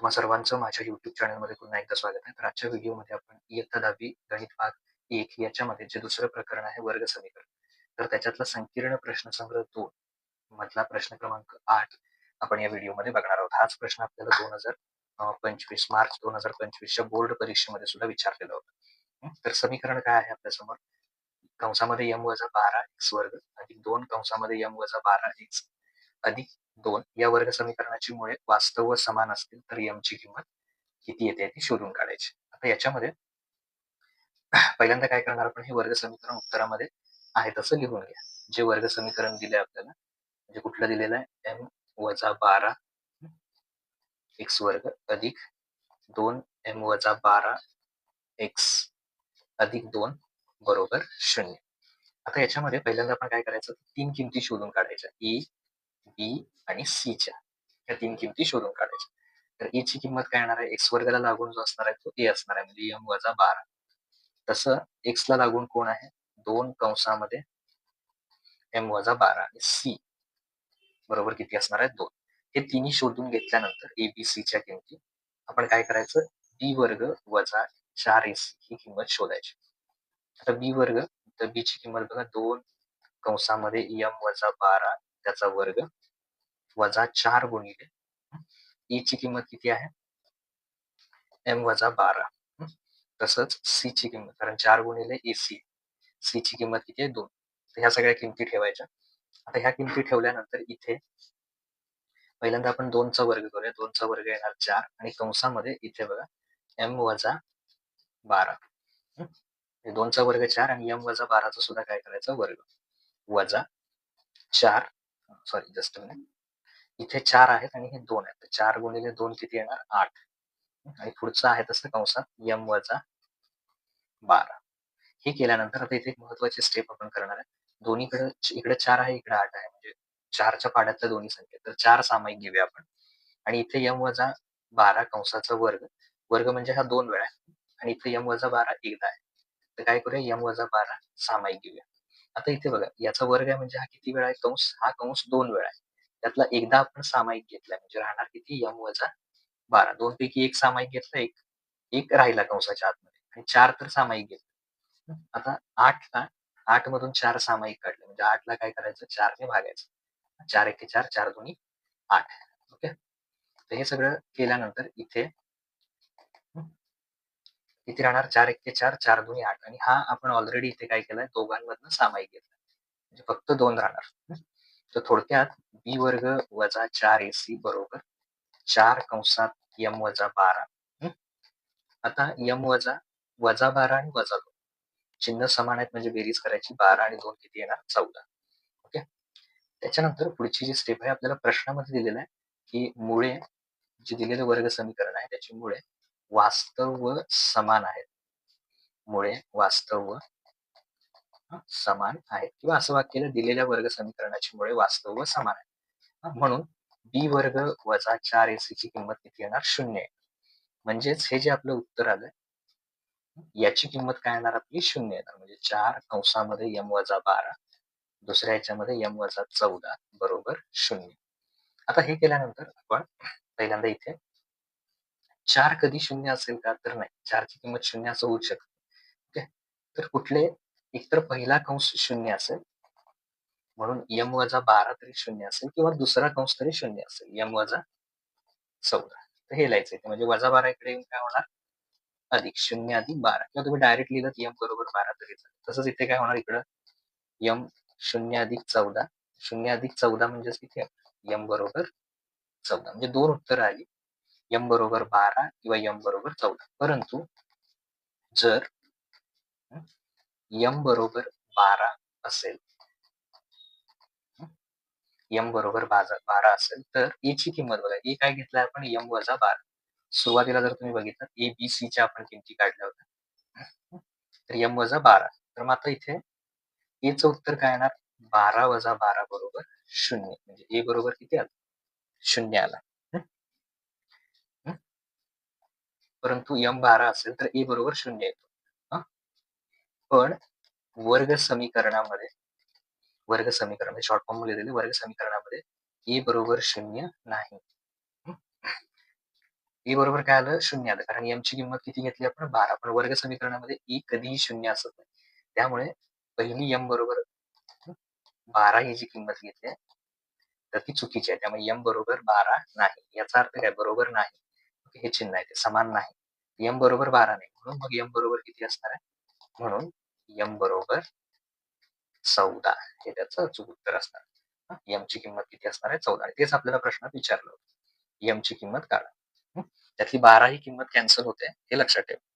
तुम्हा सर्वांचं माझ्या युट्यूब चॅनलमध्ये पुन्हा एकदा स्वागत आहे. तर आजच्या व्हिडिओमध्ये आपण इयत्ता दहावी गणित भाग एक याच्यामध्ये जे दुसरं प्रकरण आहे वर्ग समीकरण. तर त्याच्यातला संकीर्ण प्रश्नसंग्रह दोन मधला प्रश्न क्रमांक आठ आपण या व्हिडिओमध्ये बघणार आहोत. हाच प्रश्न आपल्याला दोन हजार पंचवीस मार्च दोन हजार पंचवीसच्या बोर्ड परीक्षेमध्ये सुद्धा विचारलेला होता. तर समीकरण काय आहे आपल्यासमोर कंसामध्ये यम वजा बारा एक्स वर्ग अधिक दोन कंसामध्ये यम वजा बारा एक्स अधिक दोन. या वर्ग समीकरणाची मुळे वास्तव व समान असतील तर एम ची किंमत किती येते ती शोधून काढायची. आता याच्यामध्ये पहिल्यांदा काय करणार आपण हे वर्ग समीकरण उत्तरामध्ये आहे तसं लिहून घ्या. जे वर्ग समीकरण दिले आपल्याला म्हणजे कुठलं दिलेलं आहे? एम वजा बारा एक्स वर्ग अधिक दोन एम वजा बारा एक्स अधिक दोन बरोबर शून्य. आता याच्यामध्ये पहिल्यांदा आपण काय करायचं? तीन किमती शोधून काढायच्या. ई बी आणि सी च्या. या तीन किमती शोधून काढायच्या. तर ए ची किंमत काय येणार आहे? एक्स वर्गाला लागून जो असणार आहे तो ए असणार आहे. म्हणजे एम वजा बारा. तसं एक्स ला लागून कोण आहे? दोन कंसामध्ये एम वजा बारा आणि सी बरोबर किती असणार आहे? दोन. हे तिन्ही शोधून घेतल्यानंतर ए बी सी च्या किमती आपण काय करायचं? बी वर्ग वजा चार एस ही किंमत शोधायची. आता बी वर्ग तर बी ची किंमत बघा दोन कंसामध्ये एम वजा बारा त्याचा वर्ग वजा चार गुणिले ई ची किंमत किती आहे? एम वजा बारा. तसंच सी ची किंमत कारण चार गुणिले ए सी. सी ची किंमत किती आहे? दोन. तर ह्या सगळ्या किमती ठेवायच्या. आता ह्या किमती ठेवल्यानंतर इथे पहिल्यांदा आपण दोनचा वर्ग करूया. दोनचा वर्ग येणार चार आणि कंसामध्ये इथे बघा एम वजा बारा. दोनचा वर्ग चार आणि एम वजा बाराचा सुद्धा काय करायचं? वर्ग. वजा चार. सॉरी जस्ट इथे चार आहेत आणि हे दोन आहेत. चार गुणिले दोन किती येणार? आठ. आणि पुढचं आहे तसं कंसात यम वजा बारा. हे केल्यानंतर आता इथे एक महत्वाची स्टेप आपण करणार आहे. दोन्हीकडे इकडे चार आहे इकडे आठ आहे. म्हणजे चारच्या पाड्यातल्या दोन्ही संख्या. तर चार सामायिक घेऊया आपण. आणि इथे यम वजा बारा कंसाचा वर्ग. वर्ग म्हणजे हा दोन वेळा आहे. आणि इथे यम वजा बारा एकदा आहे. तर काय करूया? यम वजा बारा सामायिक घेऊया. आता इथे बघा याचा वर्ग आहे म्हणजे हा किती वेळा आहे? कंस हा कंस दोन वेळा आहे. त्यातला एकदा आपण सामायिक घेतलाय म्हणजे राहणार किती? यम वजा बारा. दोन पैकी एक सामायिक घेतलं एक एक राहिला कंसाच्या आतमध्ये. आणि चार तर सामायिक घेतलं. आता आठ ला आठ मधून चार सामायिक काढले. म्हणजे आठ ला काय करायचं? चारने भागायचं. चार एके चार चार दोन्ही आठ. ओके? तर हे सगळं केल्यानंतर इथे इथे राहणार चार एक चार चार दोन्ही आठ. आणि हा आपण ऑलरेडी इथे काय केलाय? दोघांमधनं सामायिक घेतला. म्हणजे फक्त दोन राहणार. तर थोडक्यात बी वर्ग वजा चार ए सी बरोबर चार कंसात यम वजा बारा. आता यम वजा वजा बारा आणि वजा दोन. चिन्ह समान आहेत म्हणजे बेरीज करायची. बारा आणि दोन किती येणार? चौदा. ओके? त्याच्यानंतर पुढची जी स्टेप आहे आपल्याला प्रश्नामध्ये दिलेलं आहे की मुळे जे दिलेलं वर्ग समीकरण आहे त्याची मुळे वास्तव व समान आहेत. मुळे वास्तव व समान आहेत किंवा असं वाक्याला दिलेल्या वर्ग समीकरणाची मुळे वास्तव व समान आहे म्हणून बी वर्ग वजा चार एसी ची किंमत किती येणार? शून्य म्हणजेच हे जे आपलं उत्तर आलं याची किंमत काय येणार? आपली शून्य येणार. म्हणजे चार कंसामध्ये यम वजा बारा दुसऱ्या याच्यामध्ये यम वजा चौदा बरोबर शून्य. आता हे केल्यानंतर आपण पहिल्यांदा इथे चार कधी शून्य असेल का? तर नाही. चारची किंमत शून्य असं होऊ शकते. ओके? तर कुठले एकतर पहिला कंस शून्य असेल. म्हणून यम वजा बारा तरी शून्य असेल किंवा दुसरा कंस तरी शून्य असेल. यम वजा चौदा. तर हे लिहायचं म्हणजे वजा बारा इकडे येऊन काय होणार? अधिक शून्य अधिक बारा. किंवा तुम्ही डायरेक्ट लिहिलं यम बरोबर बारा तरी तसंच इथे काय होणार इकडं? यम शून्य अधिक चौदा. शून्य अधिक चौदा म्हणजेच किती यम बरोबर चौदा. म्हणजे दोन उत्तर आली. यम बरोबर बारा किंवा यम बरोबर चौदा. परंतु जर यम बरोबर बारा असेल. यम बरोबर बारा असेल. तर ए ची किंमत बघा. ए काय घेतलाय आपण? यम वजा बारा. सुरुवातीला जर तुम्ही बघितलं ए बी सी च्या आपण किमती काढल्या होत्या. तर यम वजा बारा. तर मग आता इथे एचं उत्तर काय येणार? बारा वजा बारा बरोबर शून्य. म्हणजे ए बरोबर किती आलं? शून्य आला. परंतु यम बारा असेल तर ए बरोबर शून्य येतो. पण वर्ग समीकरणामध्ये वर्ग समीकरण म्हणजे शॉर्ट फॉर्म लिहिलेले वर्ग समीकरणामध्ये ए बरोबर शून्य नाही. ए बरोबर काय आलं? शून्य आलं. कारण एमची किंमत किती घेतली आपण? बारा. पण वर्ग समीकरणामध्ये ई कधीही शून्य असत नाही. त्यामुळे पहिली एम बरोबर बारा ही जी किंमत घेतली तर ती चुकीची आहे. त्यामुळे एम बरोबर बारा नाही. याचा अर्थ काय? बरोबर नाही. हे चिन्ह आहे. ते समान नाही. एम बरोबर बारा नाही. म्हणून मग एम बरोबर किती असणार आहे? म्हणून एम बरोबर चौदा हे त्याचं अचूक उत्तर असणार. एम ची किंमत किती असणार आहे? चौदा. तेच आपल्याला प्रश्नात विचारलं होतं. एम ची किंमत काढा. त्यातली बारा ही किंमत कॅन्सल होते हे लक्षात ठेवा.